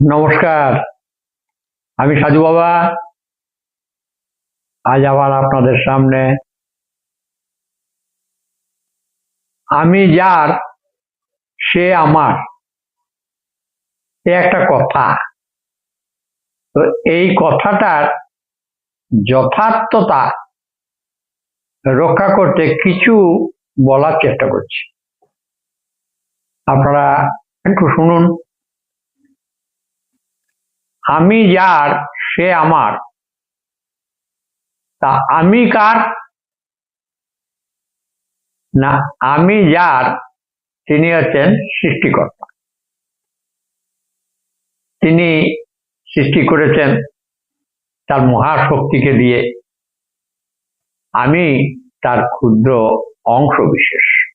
নমস্কার, আমি সাধু বাবা। আজ আবার আপনাদের সামনে আমি যার, সে আমার এ একটা কথা। তো এই কথাটার যথার্থতা রক্ষা করতে কিছু বলার চেষ্টা করছি। আপনারা একটু শুনুন। আমি যার, সে আমার। তা আমি কার? না, আমি যার, তিনি হচ্ছেন সৃষ্টিকর্তা। তিনি সৃষ্টি করেছেন তার মহাশক্তিকে দিয়ে। আমি তার ক্ষুদ্র অংশ বিশেষ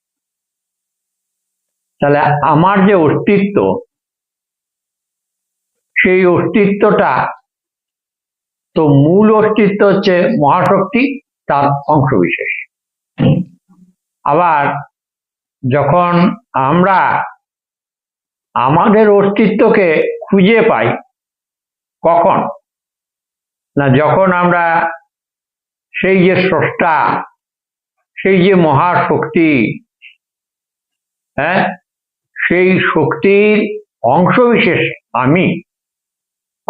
তাহলে আমার যে অস্তিত্ব সেই অস্তিত্বটা, তো মূল অস্তিত্ব হচ্ছে মহাশক্তি, তার অংশ বিশেষ আবার যখন আমরা আমাদের অস্তিত্বকে খুঁজে পাই, কখন? না, যখন আমরা সেই যে স্রষ্টা, সেই যে মহাশক্তি হ্যাঁ? সেই শক্তির অংশ বিশেষ আমি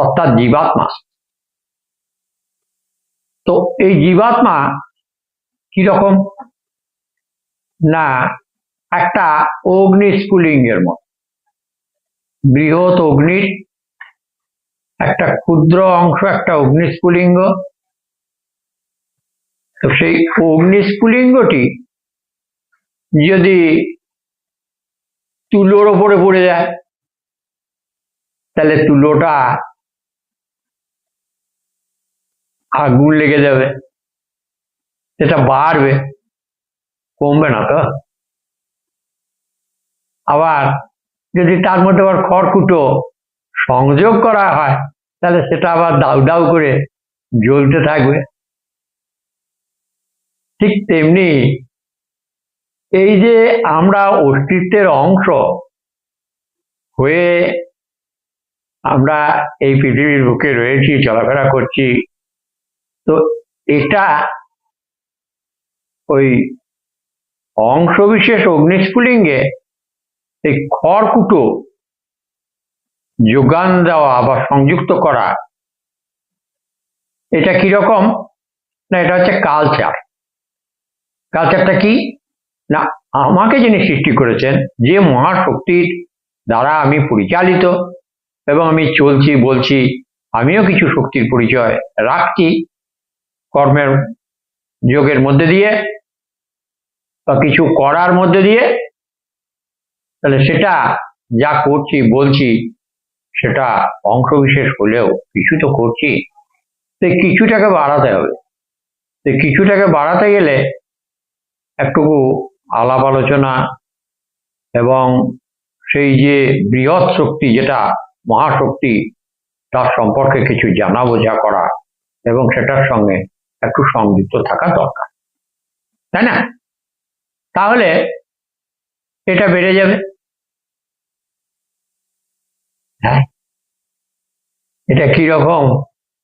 অর্থাৎ জীবাত্মা। তো এই জীবাত্মা কীরকম না, একটা অগ্নি স্ফুলিঙ্গের মতো। বৃহৎ অগ্নির একটা ক্ষুদ্র অংশ, একটা অগ্নিস্ফুলিঙ্গ তো সেই অগ্নিস্ফুলিঙ্গটি যদি তুলোর ওপরে পড়ে যায়, তাহলে তুলোটা আগুন লেগে যাবে। সেটা বাড়বে, কমবে না তো। আবার যদি তার মধ্যে আবার খড়কুটো সংযোগ করা হয়, তাহলে সেটা আবার দাউ দাউ করে জ্বলতে থাকবে। ঠিক তেমনি এই যে আমরা অস্তিত্বের অংশ হয়ে আমরা এই পৃথিবীর বুকে রয়েছি, চলাফেরা করছি তো এটা ওই অংশবিশেষ অগ্নিস্ফুলিঙ্গে এই খড়কুটো যোগান দেওয়া বা সংযুক্ত করা, এটা কীরকম না, এটা হচ্ছে কালচার কালচারটা কি? না, আমাকে যিনি সৃষ্টি করেছেন, যে মহাশক্তির দ্বারা আমি পরিচালিত এবং আমি চলছি, বলছি, আমিও কিছু শক্তির পরিচয় রাখছি কর্মের যোগের মধ্যে দিয়ে বা কিছু করার মধ্যে দিয়ে, তাহলে সেটা যা করছি, বলছি, সেটা অংশবিশেষ হলেও কিছু তো করছি। এই কিছুটাকে বাড়াতে হবে। এই কিছুটাকে বাড়াতে গেলে একটুকু আলাপ আলোচনা এবং সেই যে বৃহৎ শক্তি যেটা মহাশক্তি, তার সম্পর্কে কিছু জানা বোঝা করা এবং সেটার সঙ্গে একটু সংযুক্ত থাকা দরকার। তাই না? তাহলে এটা বেড়ে যাবে। হ্যাঁ? এটা কীরকম?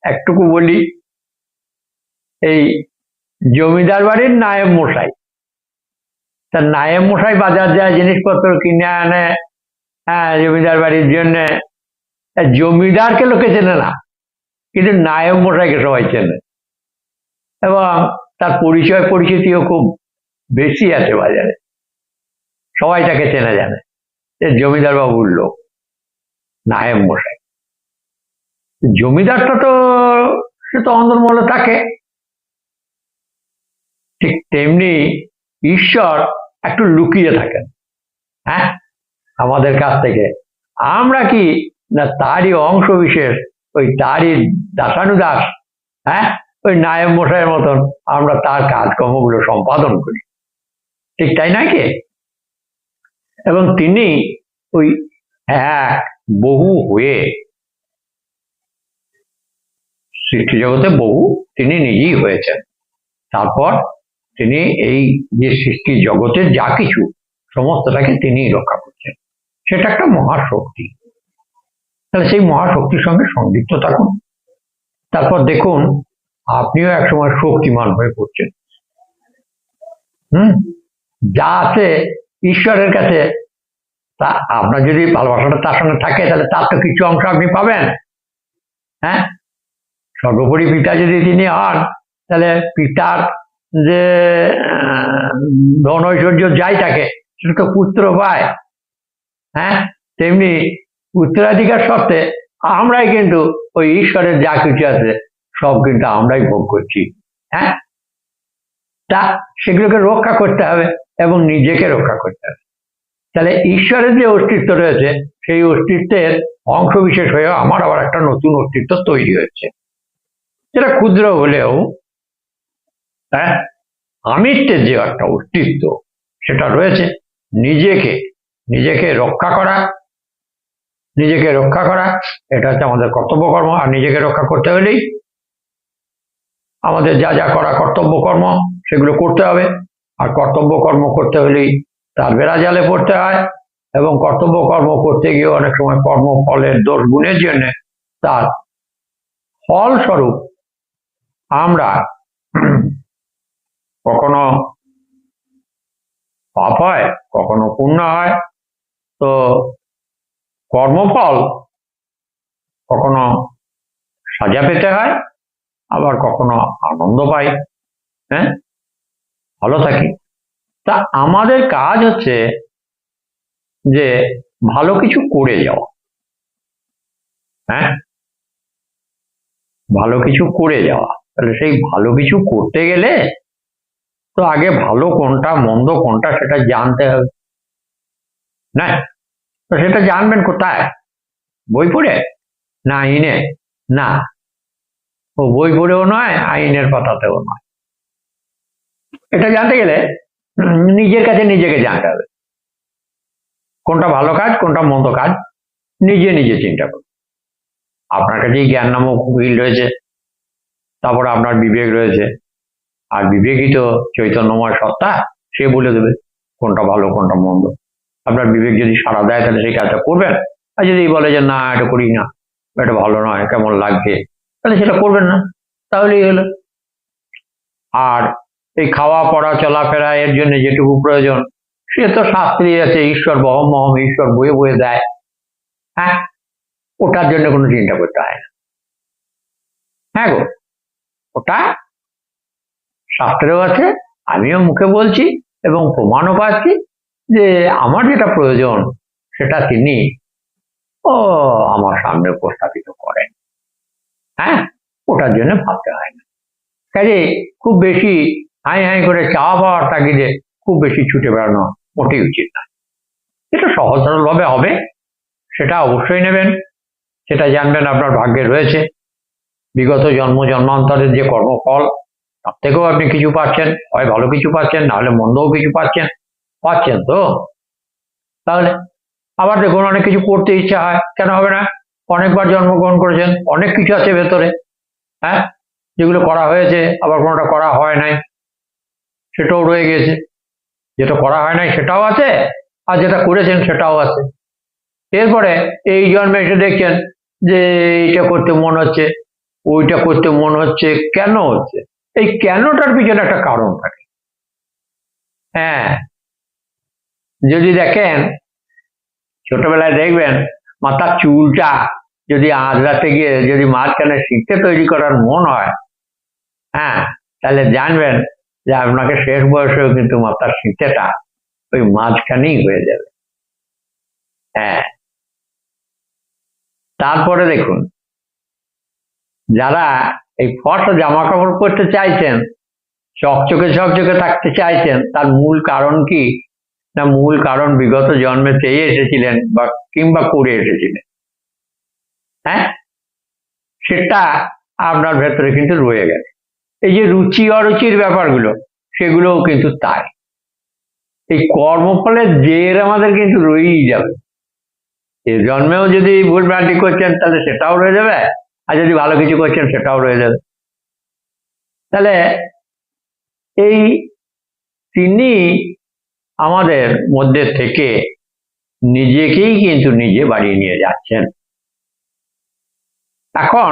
একটুকু বলি। এই জমিদার বাড়ির নায়েব মশাই। তা নায়েব মশাই বাজার যায়, জিনিসপত্র কিনে আনে হ্যাঁ জমিদার বাড়ির জন্যে। জমিদারকে লোকে চেনে না, কিন্তু নায়েব মশাইকে সবাই চেনে। এবং তার পরিচয় পরিচিতিও খুব বেশি আছে বাজারে। সবাই তাকে চেনা জানে। যে জমিদার বাবুর লোক নায়েব মশাই। জমিদারটা তো, সে তো অন্দরমহলে থাকে। ঠিক তেমনি ঈশ্বর একটু লুকিয়ে থাকেন। হ্যাঁ? আমাদের কাছ থেকে। আমরা কি না তারই অংশ বিশেষ ওই তারই দাসানুদাস? হ্যাঁ? ওই নায়ব মশাইয়ের মতন আমরা তার কাজকর্মগুলো সম্পাদন করি। ঠিক তাই নয় কি? এবং তিনি ওই এক বহু হয়ে সৃষ্টি জগতে বহু তিনি নিজেই হয়েছেন। তারপর তিনি এই যে সৃষ্টি জগতের যা কিছু সমস্তটাকে তিনিই রক্ষা করছেন। সেটা একটা মহাশক্তি। তাহলে সেই মহাশক্তির সঙ্গে সংযুক্ত থাকুন। তারপর দেখুন আপনিও একসময় শক্তিমান হয়ে পড়ছেন। হুম? যা আছে ঈশ্বরের কাছে, তা আপনার যদি ভালোবাসাটা তার সঙ্গে থাকে, তাহলে তার তো কিছু অংশ আপনি পাবেন। হ্যাঁ? সর্বোপরি পিতা যদি তিনি হন, তাহলে পিতার যে ধন ঐশ্বর্য যাই থাকে, সেটা তো পুত্র পায়। হ্যাঁ? তেমনি উত্তরাধিকার সত্ত্বে আমরাই কিন্তু ওই ঈশ্বরের যা কিছু আছে সব কিন্তু আমরাই ভোগ করছি। হ্যাঁ? তা সেগুলোকে রক্ষা করতে হবে এবং নিজেকে রক্ষা করতে হবে। তাহলে ঈশ্বরের যে অস্তিত্ব রয়েছে, সেই অস্তিত্বের অংশ বিশেষ হয়েও আমার আবার একটা নতুন অস্তিত্ব তৈরি হয়েছে। যেটা ক্ষুদ্র হলেও হ্যাঁ? আমিত্বের যে একটা অস্তিত্ব, সেটা রয়েছে নিজেকে নিজেকে রক্ষা করা। নিজেকে রক্ষা করা, এটা হচ্ছে আমাদের কর্তব্য কর্ম আর নিজেকে রক্ষা করতে হলেই আমাদের যা যা করা কর্তব্য কর্ম, সেগুলো করতে হবে। আর কর্তব্য কর্ম করতে হলেই তার বেড়া জালে পড়তে হয় এবং কর্তব্য কর্ম করতে গিয়ে অনেক সময় কর্মফলের দোষ গুণের জন্য তার ফলস্বরূপ আমরা কখনো পাপ হয়, কখনো পুণ্য হয়। তো কর্মফল কখনো সাজা পেতে হয় আবার কখনো আনন্দ পাই হ্যাঁ? ভালো থাকি। তা আমাদের কাজ হচ্ছে যে ভালো কিছু করে যাওয়া হ্যাঁ? ভালো কিছু করে যাওয়া। তাহলে সেই ভালো কিছু করতে গেলে তো আগে ভালো কোনটা, মন্দ কোনটা সেটা জানতে হবে না তো সেটা জানবেন কোথায়? বই পড়ে? না আইনে না। ও বই পড়েও নয়, আইনের পাতাতেও নয়। এটা জানতে গেলে নিজের কাছে নিজেকে জানতে হবে। কোনটা ভালো কাজ, কোনটা মন্দ কাজ, নিজে নিজে চিন্তা করুন। আপনার কাছেই জ্ঞান নামক উইল রয়েছে, তারপরে আপনার বিবেক রয়েছে, আর বিবেকই তো চৈতন্যময় সত্তা, সে বলে দেবে কোনটা ভালো, কোনটা মন্দ। আপনার বিবেক যদি সাড়া দেয়, তাহলে সেই কাজটা করবেন, আর যদি বলে যে, না, এটা করি না, এটা ভালো নয়, কেমন লাগছে তাহলে সেটা করবেন না। তাহলেই হলো। আর এই খাওয়া, পড়া, চলাফেরা, এর জন্য যেটুকু প্রয়োজন, সে তো শাস্ত্রী আছে ঈশ্বর বহম মহম, ঈশ্বর বয়ে বয়ে দেয়। হ্যাঁ? ওটার জন্য কোনো চিন্তা করতে হয় না। হ্যাঁ গো? ওটা শাস্ত্রেও আছে, আমিও মুখে বলছি এবং প্রমাণও পাচ্ছি যে আমার যেটা প্রয়োজন, সেটা তিনি ও আমার সামনে উপস্থাপিত করেন। হ্যাঁ ওটার জন্য ভাবতে হয় না। কাজে খুব বেশি হাই হাই করে চাওয়া পাওয়ার তাগিদে খুব বেশি ছুটে বেড়ানো মোটেই উচিত না যেটা সহজ সরলভাবে হবে, সেটা অবশ্যই নেবেন, সেটা জানবেন আপনার ভাগ্যে রয়েছে। বিগত জন্ম জন্মান্তরের যে কর্মফল, তার থেকেও আপনি কিছু পাচ্ছেন, হয় ভালো কিছু পাচ্ছেন নাহলে মন্দও কিছু পাচ্ছেন পাচ্ছেন তো? তাহলে আবার দেখুন, অনেক কিছু করতে ইচ্ছা হয়, কেন হবে না? অনেকবার জন্মগ্রহণ করেছেন, অনেক কিছু আছে ভেতরে হ্যাঁ? যেগুলো করা হয়েছে, আবার কোনোটা করা হয় নাই, সেটাও রয়ে গেছে যেটা করা হয় নাই সেটাও আছে, আর যেটা করেছেন সেটাও আছে। এরপরে এই জন্মে এসে দেখছেন যে এইটা করতে মন হচ্ছে, ওইটা করতে মন হচ্ছে, কেন হচ্ছে? এই কেনটার পিছনে একটা কারণ থাকে। হ্যাঁ। যদি দেখেন, ছোটবেলায় দেখবেন, মাথার চুলটা যদি আঁচড়াতে গিয়ে যদি মাঝখানে শিখতে তৈরি করার মন হয় হ্যাঁ তাহলে জানবেন যে আপনাকে শেষ বয়সেও কিন্তু মাথার শিখতেটা ওই মাঝখানেই হয়ে যাবে। হ্যাঁ। তারপরে দেখুন, যারা এই ফর্সা জামা কাপড় পরতে চাইছেন, চকচকে চকচকে থাকতে চাইছেন, তার মূল কারণ কি? না, মূল কারণ বিগত জন্মে চেয়ে এসেছিলেন বা কিংবা করে এসেছিলেন। হ্যাঁ? সেটা আপনার ভেতরে কিন্তু রয়ে গেছে। এই যে রুচি অরুচির ব্যাপারগুলো, সেগুলোও কিন্তু তাই। এই কর্মফলের জের আমাদের কিন্তু রয়েই যাবে। এ জন্মেও যদি ভুল ভ্রান্তি করছেন, তাহলে সেটাও রয়ে যাবে, আর যদি ভালো কিছু করছেন, সেটাও রয়ে যাবে। তাহলে এই তিনি আমাদের মধ্যে থেকে নিজেকেই কিন্তু নিজে বাড়িয়ে নিয়ে যাচ্ছেন। এখন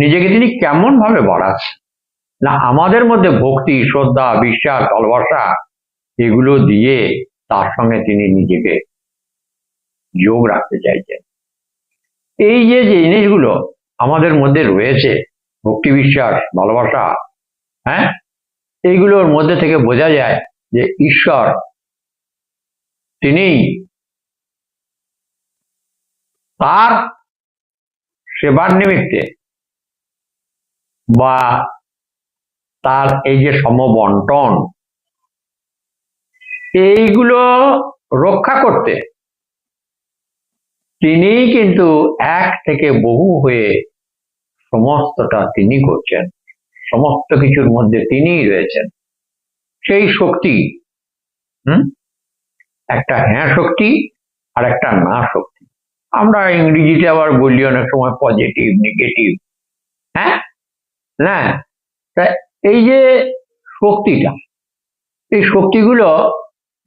নিজেকে তিনি কেমন ভাবে বাড়াচ্ছেন না, আমাদের মধ্যে ভক্তি, শ্রদ্ধা, বিশ্বাস, ভালোবাসা, এগুলো দিয়ে তার সঙ্গে তিনি নিজেকে যোগ রাখতে চাইছেন। এই যে জিনিসগুলো আমাদের মধ্যে রয়েছে, ভক্তি, বিশ্বাস, ভালোবাসা হ্যাঁ? এইগুলোর মধ্যে থেকে বোঝা যায় যে ঈশ্বর তিনি তার সেবার নিমিত্তে বা তার এই যে সমবন্টন, এইগুলো রক্ষা করতে তিনি কিন্তু এক থেকে বহু হয়ে সমস্তটা তিনি করছেন। সমস্ত কিছুর মধ্যে তিনিই রয়েছেন। সেই শক্তি, হুম? একটা হ্যাঁ শক্তি আর একটা না শক্তি। আমরা ইংরেজিতে আবার বলি অনেক সময় পজিটিভ নেগেটিভ হ্যাঁ? না? তা এই যে শক্তিটা, এই শক্তিগুলো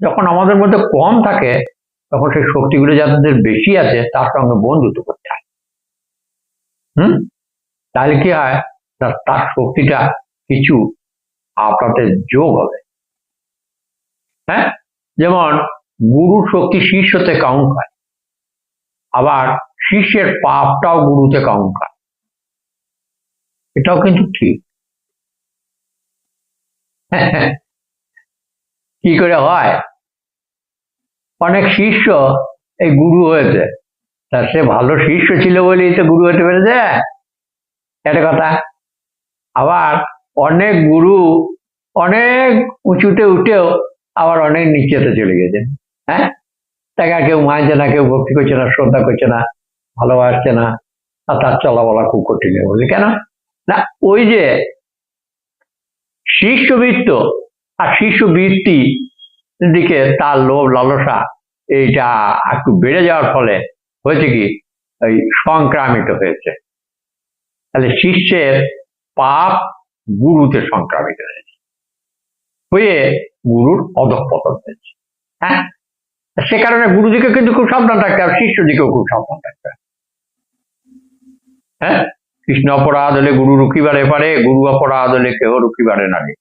যখন আমাদের মধ্যে কম থাকে, তখন সেই শক্তিগুলো যাদের বেশি আছে, তার সঙ্গে বন্ধুত্ব করতে হয়। হুম? তাহলে কি হয়? তার শক্তিটা কিছু আপনাদের যোগ হবে। হ্যাঁ? যেমন, গুরুর শক্তি শীর্ষতে কাউন্ট হয়। আবার শিষ্যের পাপটাও গুরুতে কাউন্ট এটাও কিন্তু ঠিক। কি করে হয়? অনেক শিষ্য এই গুরু হয়েছে। তা সে ভালো শিষ্য ছিল বলেই তো গুরু হতে পেরেছে। এটা কথা, আবার অনেক গুরু অনেক উঁচুতে উঠেও আবার অনেক নিচেতে চলে গেছে হ্যাঁ? তাকে কেউ মানছে না, কেউ ভক্তি করছে না, শ্রদ্ধা করছে না, ভালোবাসছে না, আর তার চলা বলা খুব কঠিন বলছে কেন? না, ওই যে শিষ্যবৃত্ত আর শিষ্যবৃত্তি দিকে তার লোভ লালসা, এইটা একটু বেড়ে যাওয়ার ফলে হয়েছে কি ওই সংক্রামিত হয়েছে। তাহলে শিষ্যের পাপ গুরুতে সংক্রামিত হয়েছে। হয়ে গুরুর অধঃপতন হয়েছে। হ্যাঁ? সে কারণে গুরুদিকে কিন্তু খুব সাবধান থাকতে হবে শিষ্য দিকেও খুব সাবধান থাকতে হ্যাঁ? কৃষ্ণ অপরাধ হলে গুরু রুকিবারে পারে, গুরু অপরাধ হলে কেউ রুকিবারে না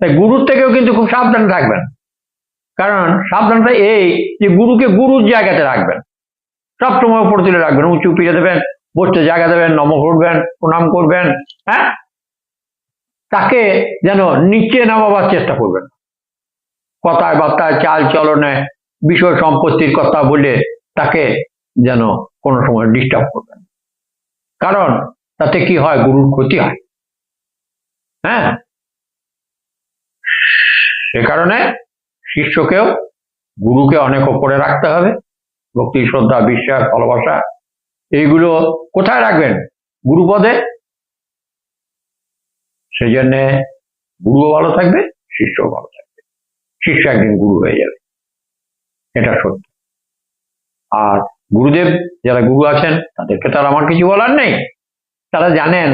তাই গুরুর থেকেও কিন্তু খুব সাবধান থাকবেন। কারণ সাবধানটা এই যে গুরুকে গুরুর জায়গাতে রাখবেন। সবসময় উপর তুলে রাখবেন, উঁচু পিড়ে দেবেন, বসতে জায়গা দেবেন, নম করবেন, প্রণাম করবেন হ্যাঁ? তাকে যেন নিচে নামাবার চেষ্টা করবেন। কথায় বার্তায় চাল চলনে বিষয় সম্পত্তির কথা বলে তাকে যেন কোনো সময় ডিস্টার্ব করবেন কারণ তাতে কি হয়? গুরুর ক্ষতি হয়। হ্যাঁ? সে কারণে শিষ্যকেও গুরুকে অনেক ওপরে রাখতে হবে। ভক্তি, শ্রদ্ধা, বিশ্বাস, ভালোবাসা, এইগুলো কোথায় রাখবেন? গুরুপদে? সেই জন্যে গুরুও ভালো থাকবে, শিষ্যও ভালো থাকবে। শিষ্য একদিন গুরু হয়ে যাবে। এটা সত্য। আর গুরুদেব যারা গুরু আছেন, তাদেরকে তার আমার কিছু বলার নেই। তারা জানেন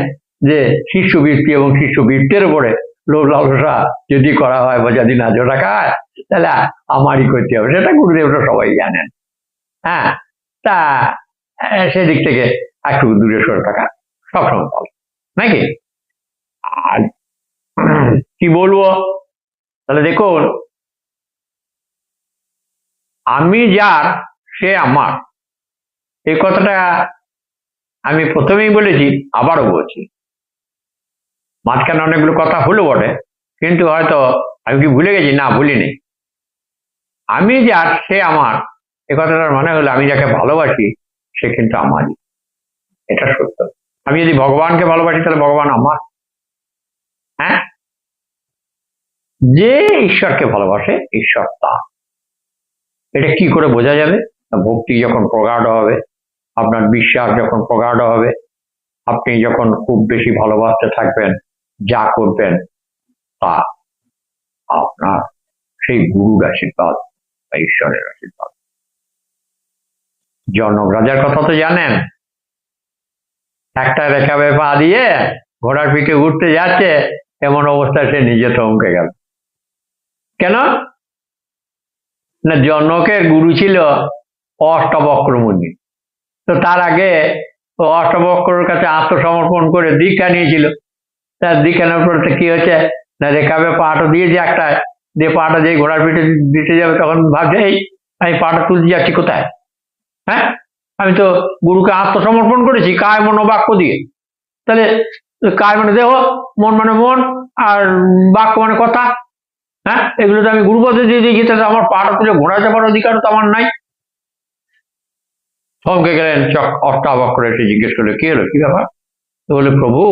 যে শিষ্য বৃত্তি এবং শিষ্য বৃত্তের উপরে লোভ লালসা যদি করা হয় বা যদি নাজর হয় তাহলে আমারই করতে হবে। সেটা গুরুদেবরা সবাই জানেন। হ্যাঁ তা সেদিক থেকে একটু দূরে সরে থাকা সবসময় ভালো, নাকি? আর কি বলব? তাহলে দেখুন আমি যার, সে আমার। এই কথাটা আমি প্রথমেই বলেছি, আবারও বলছি। মাঝখানে অনেকগুলো কথা হলো বটে, কিন্তু হয়তো আমি কি ভুলে গেছি? না, ভুলিনি। আমি যার, সে আমার। এ কথাটার মানে হলো, আমি যাকে ভালোবাসি, সে কিন্তু আমারই। এটা সত্য। আমি যদি ভগবানকে ভালোবাসি, তাহলে ভগবান আমার। হ্যাঁ? যে ঈশ্বরকে ভালোবাসে, ঈশ্বর তা এটা কি করে বোঝা যাবে? ভক্তি যখন প্রগাঢ় হবে, আপনার বিশ্বাস যখন প্রগাঢ় হবে, আপনি যখন খুব বেশি ভালোবাসতে থাকবেন, যা করবেন, তা আপনার সেই গুরুর আশীর্বাদ বা ঈশ্বরের আশীর্বাদ। জনক রাজার কথা তো জানেন। একটা রেখাবে পা দিয়ে ঘোড়ার পিঠে উঠতে যাচ্ছে, এমন অবস্থায় সে নিজে থমকে গেল। কেন? না জনকের গুরু ছিল অষ্টবক্রমুনি। তো তার আগে অষ্টবক্রের কাছে আত্মসমর্পণ করে দীক্ষা নিয়েছিল। তার দীক্ষা নেওয়ার পরে কি হয়েছে? না রেখাবে পাটা দিয়েছে একটা দিয়ে পাটা দিয়ে ঘোড়ার পিঠে দিতে যাবে তখন ভাবছে, এই, আমি পাটা তুলতে যাচ্ছি কোথায়? হ্যাঁ? আমি তো গুরুকে আত্মসমর্পণ করেছি কায় মনোবাক্য দিয়ে। তাহলে কায় মানে দেহ মন মানে মন আর বাক্য মানে কথা। হ্যাঁ? এগুলো তো আমি গুরুপদে দিয়ে দিয়েছি, তাহলে আমার পাটা তুলে ঘোরা যাবার অধিকার তো আমার নাই। থমকে গেলেন, চক অষ্টাবক করে এসে জিজ্ঞেস করল কি হলো? কি ব্যাপার? বলে প্রভু,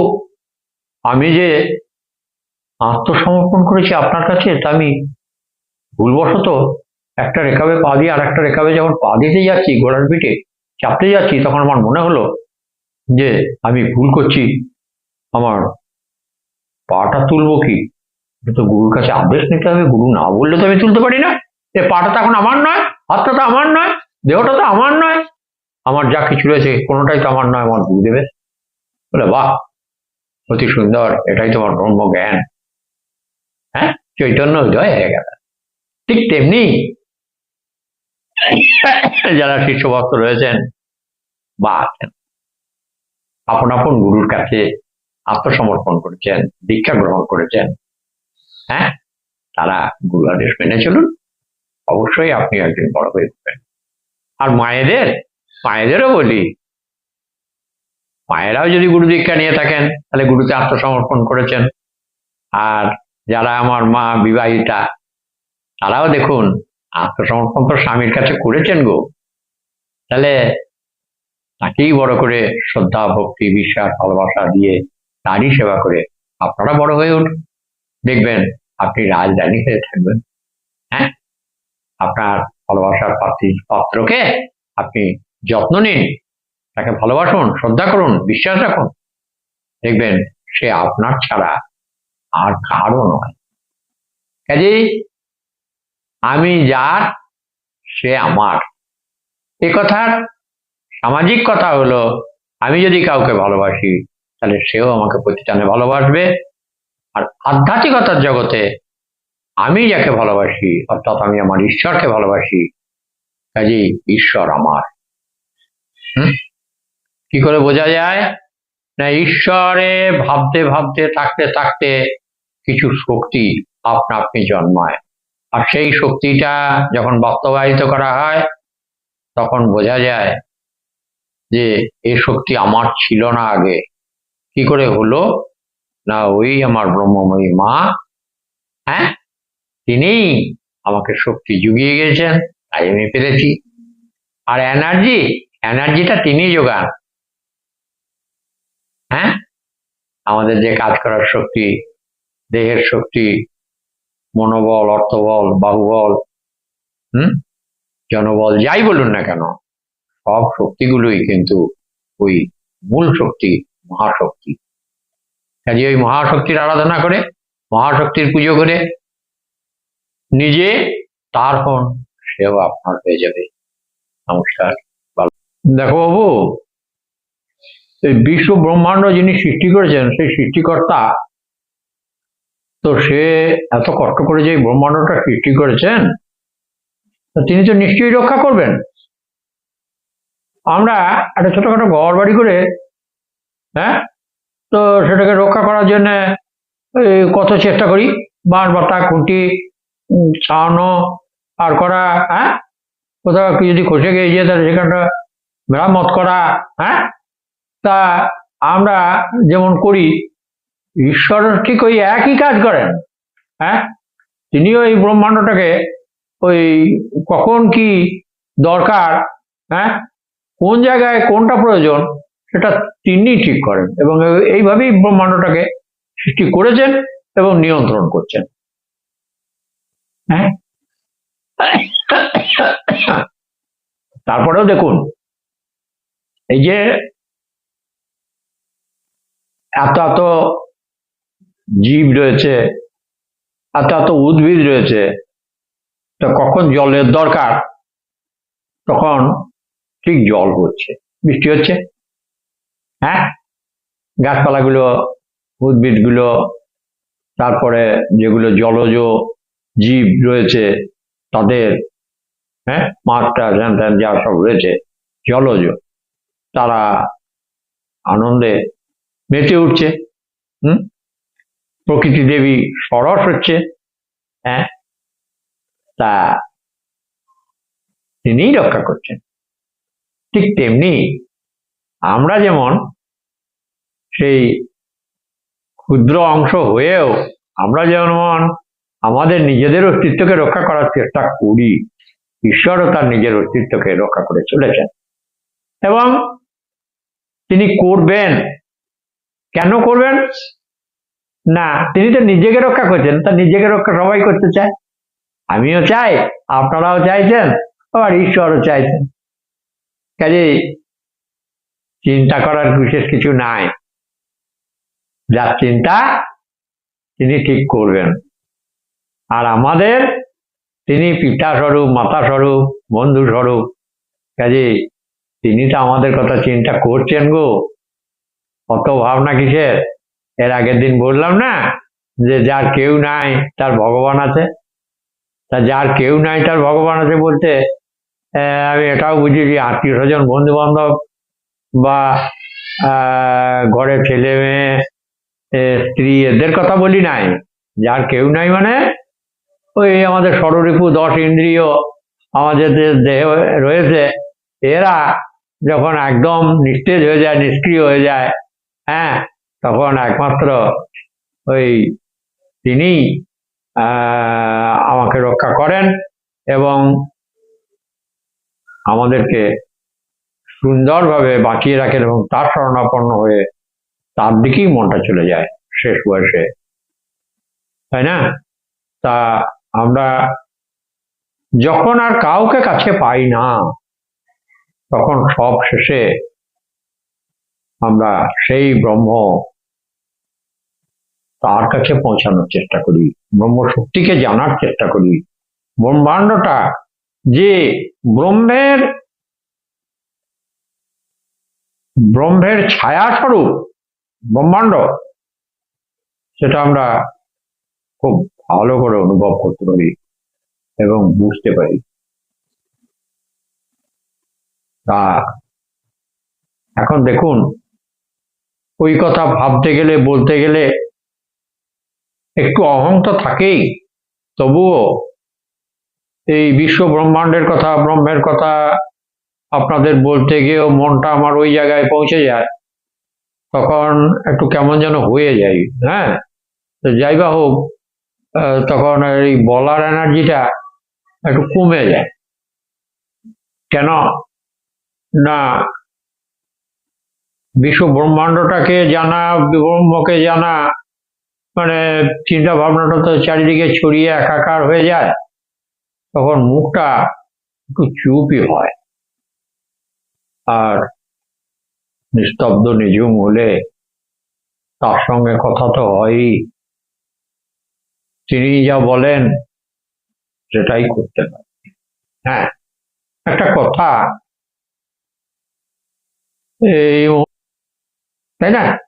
আমি যে আত্মসমর্পণ করেছি আপনার কাছে, তা আমি ভুলবশত একটা রেখাবে পা দিয়ে আর একটা রেখাবে যখন পা দিতে যাচ্ছি, ঘোড়ার পিঠে চাপতে যাচ্ছি, তখন আমার মনে হলো যে আমি ভুল করছি। আমার পাটা তুলবো কি? এটা তো গুরুর কাছে আদেশ নিতে হবে, গুরু না বললে তো আমি তুলতে পারি না। এ পাটা তো এখন আমার নয়, হাতটা তো আমার নয়, দেহটা তো আমার নয়। আমার যা কিছু রয়েছে, কোনোটাই তো আমার নয়, আমার গুরুদেবের। বলে, বাহ, অতি সুন্দর, এটাই তোমার ব্রহ্ম জ্ঞান হ্যাঁ চৈতন্য উদয় হয়ে গেল। ঠিক তেমনি যারা শিষ্য ভক্ত রয়েছেন, বা আছেন আপন আপন গুরুর কাছে আত্মসমর্পণ করেছেন, দীক্ষা গ্রহণ করেছেন হ্যাঁ তারা গুরু আদেশ মেনে চলুন। অবশ্যই আপনি একদিন বড় হয়ে উঠবেন। আর মায়েদের, মায়েদেরও বলি, মায়েরাও যদি গুরু দীক্ষা নিয়ে থাকেন, তাহলে গুরুতে আত্মসমর্পণ করেছেন। আর যারা আমার মা বিবাহিতা, তারাও দেখুন, আত্মসমর্পণ তো স্বামীর কাছে করেছেন গো। তাহলে তাকেই বড় করে শ্রদ্ধা, ভক্তি, বিশ্বাস, ভালোবাসা দিয়ে তারই সেবা করে আপনারা বড় হয়ে উঠুন। দেখবেন আপনি রাজধানী হয়ে থাকবেন। হ্যাঁ? আপনার ভালোবাসার পাত্রী পাত্রকে আপনি যত্ন নিন। তাকে ভালোবাসুন, শ্রদ্ধা করুন, বিশ্বাস রাখুন। দেখবেন সে আপনার ছাড়া আর কারও নয়। কাজেই আমি যার, সে আমার। এ কথার সামাজিক কথা হলো, আমি যদি কাউকে ভালোবাসি, তাহলে সেও আমাকে প্রতিটানে ভালোবাসবে। আর আধ্যাত্মিকতার জগতে আমি যাকে ভালোবাসি, অর্থাৎ আমি আমার ঈশ্বরকে ভালোবাসি, কাজেই ঈশ্বর আমার। কি করে বোঝা যায়? না, ঈশ্বরে ভাবতে ভাবতে, থাকতে থাকতে কিছু শক্তি আপনা আপনি জন্মায়। আর সেই শক্তিটা যখন বাস্তবায়িত করা হয়, তখন বোঝা যায় যে এ শক্তি আমার ছিল না আগে। কি করে হলো? না ওই আমার ব্রহ্মময়ী মা হ্যাঁ? তিনি আমাকে শক্তি জুগিয়ে গেছেন, তাই আমি পেরেছি। আর এনার্জি এনার্জিটা তিনি যোগান। হ্যাঁ? আমাদের যে কাজ করার শক্তি, দেহের শক্তি, মনোবল, অর্থবল, বাহুবল, হুম? জনবল, যাই বলুন না কেন, সব শক্তিগুলোই কিন্তু ওই মূল শক্তি, মহাশক্তি। কাজে ওই মহাশক্তির আরাধনা করে, মহাশক্তির পুজো করে, নিজে তার হন সেও আপনার হয়ে যাবে। নমস্কার। দেখো বাবু, এই বিশ্ব ব্রহ্মাণ্ড যিনি সৃষ্টি করেছেন, সেই সৃষ্টিকর্তা, তো সে এত কষ্ট করে যে ব্রহ্মাণ্ডটা সৃষ্টি করেছেন তিনি তো নিশ্চয়ই রক্ষা করবেন। আমরা একটা ছোটখাটো ঘর বাড়ি করে হ্যাঁ তো সেটাকে রক্ষা করার জন্য কত চেষ্টা করি। বাঁশ বাতা খুঁটি ছাওয়ানো আর করা হ্যাঁ? কোথাও একটু যদি খসে গিয়ে যায় তাহলে সেখানটা মেরামত করা হ্যাঁ? তা আমরা যেমন করি, ঈশ্বর ঠিক ওই একই কাজ করেন হ্যাঁ? তিনিও এই ব্রহ্মাণ্ডটাকে ওই কখন কি দরকার হ্যাঁ? কোন জায়গায় কোনটা প্রয়োজন সেটা তিনি ঠিক করেন এবং এইভাবেই ব্রহ্মাণ্ডটাকে সৃষ্টি করেছেন এবং নিয়ন্ত্রণ করছেন। হ্যাঁ? তারপরেও দেখুন, এই যে এত এত জীব রয়েছে, এত এত উদ্ভিদ রয়েছে, তো কখন জলের দরকার? তখন ঠিক জল হচ্ছে, বৃষ্টি হচ্ছে। হ্যাঁ? গাছপালাগুলো, উদ্ভিদগুলো, তারপরে যেগুলো জলজ জীব রয়েছে, তাদের হ্যাঁ? মাঠটা হ্যান ত্যান যা সব রয়েছে, জলজ, তারা আনন্দে মেতে উঠছে, হুম? প্রকৃতি দেবী সরস হচ্ছে হ্যাঁ? তা তিনিই রক্ষা করছেন। ঠিক তেমনি আমরা যেমন সেই ক্ষুদ্র অংশ হয়েও আমরা যেমন আমাদের নিজেদের অস্তিত্বকে রক্ষা করার চেষ্টা করি ঈশ্বরও তার নিজের অস্তিত্বকে রক্ষা করে চলেছেন। এবং তিনি করবেন। কেন করবেন? না, তিনি তো নিজেকে রক্ষা করছেন। তা নিজেকে রক্ষা সবাই করতে চায়। আমিও চাই, আপনারাও চাইছেন, আবার ঈশ্বরও চাইছেন। কাজে চিন্তা করার বিশেষ কিছু নাই। যার চিন্তা, তিনি ঠিক করবেন। আর আমাদের, তিনি পিতা স্বরূপ মাতা স্বরূপ বন্ধু স্বরূপ কাজে তিনি তো আমাদের কথা চিন্তা করছেন গো। অত ভাবনা কিসের? এর আগের দিন বললাম না যে যার কেউ নাই, তার ভগবান আছে। তা যার কেউ নাই, তার ভগবান আছে বলতে আমি এটাও বুঝি যে আত্মীয় স্বজন বন্ধু বান্ধব বা ঘরে ছেলে মেয়ে স্ত্রী, এদের কথা বলি নাই। যার কেউ নাই মানে ওই আমাদের ষড়রিপু দশ ইন্দ্রিয় আমাদের যে দেহে রয়েছে, এরা যখন একদম নিস্তেজ হয়ে যায়, নিষ্ক্রিয় হয়ে যায় হ্যাঁ তখন একমাত্র ওই তিনি আমাকে রক্ষা করেন এবং আমাদেরকে সুন্দরভাবে বাঁচিয়ে রাখেন এবং তার শরণাপন্ন হয়ে তার দিকেই মনটা চলে যায় শেষ বয়সে। তাই না? তা আমরা যখন আর কাউকে কাছে পাই না, তখন সব শেষে আমরা সেই ব্রহ্ম তার কাছে পৌঁছানোর চেষ্টা করি, ব্রহ্ম শক্তিকে জানার চেষ্টা করি। ব্রহ্মাণ্ডটা যে ব্রহ্মের ব্রহ্মের ছায়া স্বরূপ, ব্রহ্মাণ্ড, সেটা আমরা খুব ভালো করে অনুভব করতে পারি এবং বুঝতে পারি। তা, এখন দেখুন, ওই কথা ভাবতে গেলে, বলতে গেলে একটু অহং তো থাকেই, তবুও এই বিশ্ব ব্রহ্মাণ্ডের কথা, ব্রহ্মের কথা আপনাদের বলতে গিয়েও মনটা আমার ওই জায়গায় পৌঁছে যায়, তখন একটু কেমন যেন হয়ে যায় হ্যাঁ? তো যাই বা হোক তখন এই বলার এনার্জিটা একটু কমে যায়। কেন? না বিশ্ব ব্রহ্মাণ্ডটাকে জানা, ব্রহ্মকে জানা মানে চিন্তা ভাবনাটা তো চারিদিকে ছড়িয়ে একাকার হয়ে যায়, তখন মুখটা একটু চুপই হয়। আর নিস্তব্ধ নিঝুম হলে তার সঙ্গে কথা তো হয়ই। তিনি যা বলেন, সেটাই করতে পারে। হ্যাঁ একটা কথা। এই তাই না?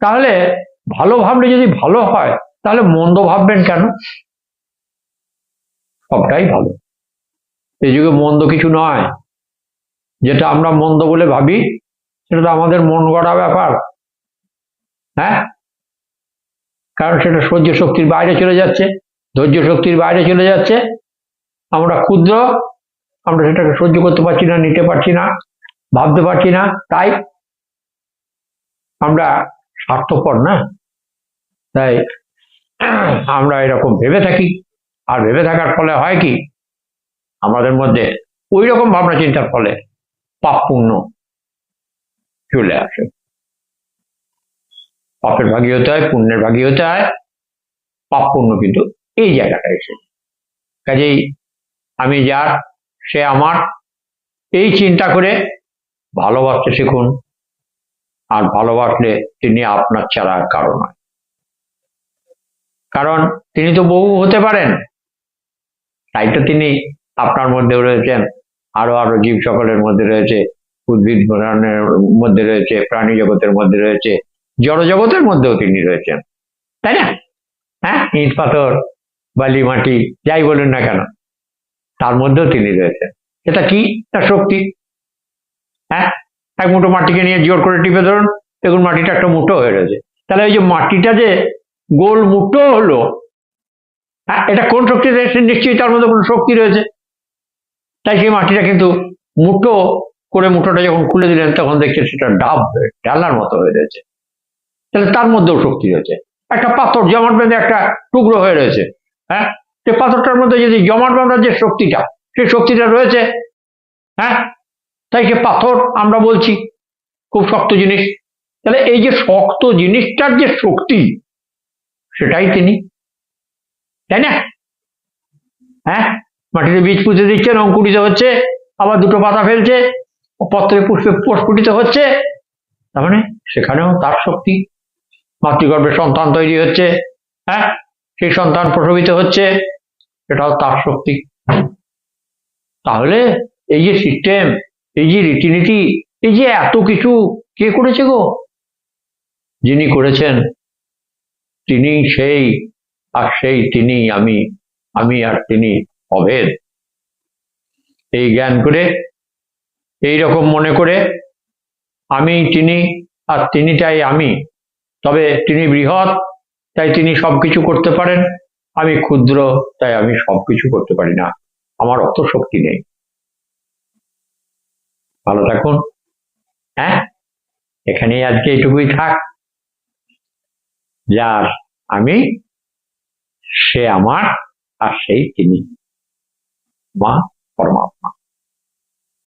তাহলে ভালো ভাবলে যদি ভালো হয়, তাহলে মন্দ ভাববেন কেন? সবটাই ভালো। এই যুগে মন্দ কিছু নয়। যেটা আমরা মন্দ বলে ভাবি, সেটা তো আমাদের মন গড়া ব্যাপার। হ্যাঁ? কারণ সেটা সহ্য শক্তির বাইরে চলে যাচ্ছে, ধৈর্য শক্তির বাইরে চলে যাচ্ছে। আমরা ক্ষুদ্র, আমরা সেটাকে সহ্য করতে পারছি না, নিতে পারছি না, ভাবতে পারছি না, তাই আমরা স্বার্থপর না। তাই আমরা এরকম ভেবে থাকি, আর ভেবে থাকার ফলে হয় কি? আমাদের মধ্যে ওই রকম ভাবনা চিন্তার ফলে পাপ পুণ্য চলে আসে। পাপের ভাগী হতে হয়, পুণ্যের ভাগী হতে হয় পাপ পুণ্য কিন্তু এই জায়গাটা এসে। কাজেই আমি যার সে আমার, এই চিন্তা করে ভালোবাসতে শিখুন, আর ভালোবাসলে তিনি আপনার আর কারও নয়। কারণ তিনি তো বহু হতে পারেন, তাই তো তিনি আপনার মধ্যেও রয়েছেন। আরও আরও জীব সকলের মধ্যে রয়েছে, উদ্ভিদ প্রাণের মধ্যে রয়েছে, প্রাণী জগতের মধ্যে রয়েছে জড় জগতের মধ্যেও তিনি রয়েছেন। তাই না? হ্যাঁ? ইট, পাথর, বালি, মাটি, যাই বলুন না কেন, তার মধ্যেও তিনি রয়েছেন। এটা কি? না শক্তি। হ্যাঁ? এক মুঠো মাটিকে নিয়ে জোর করে টিপে ধরুন, দেখুন মাটিটা একটা মুঠো হয়ে রয়েছে। তাহলে ওই যে মাটিটা যে গোল মুঠো হলো হ্যাঁ? এটা কোন শক্তি রয়েছে নিশ্চয়ই তার মধ্যে কোনো শক্তি রয়েছে। তাই সেই মাটিটা কিন্তু মুঠো করে মুঠোটা যখন খুলে দিলেন, তখন দেখছেন সেটা ডাব ডালার মতো হয়ে রয়েছে। তাহলে তার মধ্যেও শক্তি রয়েছে। একটা পাথর, জমাট বেঁধে একটা টুকরো হয়ে রয়েছে হ্যাঁ? সেই পাথরটার মধ্যে যদি জমাট বাঁধার যে শক্তিটা, সেই শক্তিটা রয়েছে হ্যাঁ? তাই সে পাথর আমরা বলছি, খুব শক্ত জিনিস। তাহলে এই যে শক্ত জিনিসটার যে শক্তি, সেটাই তিনি, তাই না? হ্যাঁ? মাটিতে বীজ পুঁতে দিচ্ছেন অঙ্কুরিত হচ্ছে, আবার দুটো পাতা ফেলছে, পত্রে পুষ্পে প্রস্ফুটিত হচ্ছে। তার মানে সেখানেও তার শক্তি। মাতৃগর্ভে সন্তান তৈরি হচ্ছে হ্যাঁ? সেই সন্তান প্রসবিত হচ্ছে, সেটাও তার শক্তি। তাহলে এই যে সিস্টেম এই যে রীতিনীতি, এই যে এত কিছু কে করেছে গো? যিনি করেছেন তিনি সেই, আর সেই তিনি আমি আমি আর তিনি। অভেদ এই জ্ঞান করে, এই রকম মনে করে আমি তিনি আর তিনি তাই আমি। তবে তিনি বৃহৎ, তাই তিনি সবকিছু করতে পারেন। আমি ক্ষুদ্র, তাই আমি সবকিছু করতে পারি না। আমার অত শক্তি নেই। ভালো থাকুন। হ্যাঁ? এখানেই আজকে এইটুকুই থাক। যার আমি, সে আমার, আর সেই তিনি। মা পরমাত্মা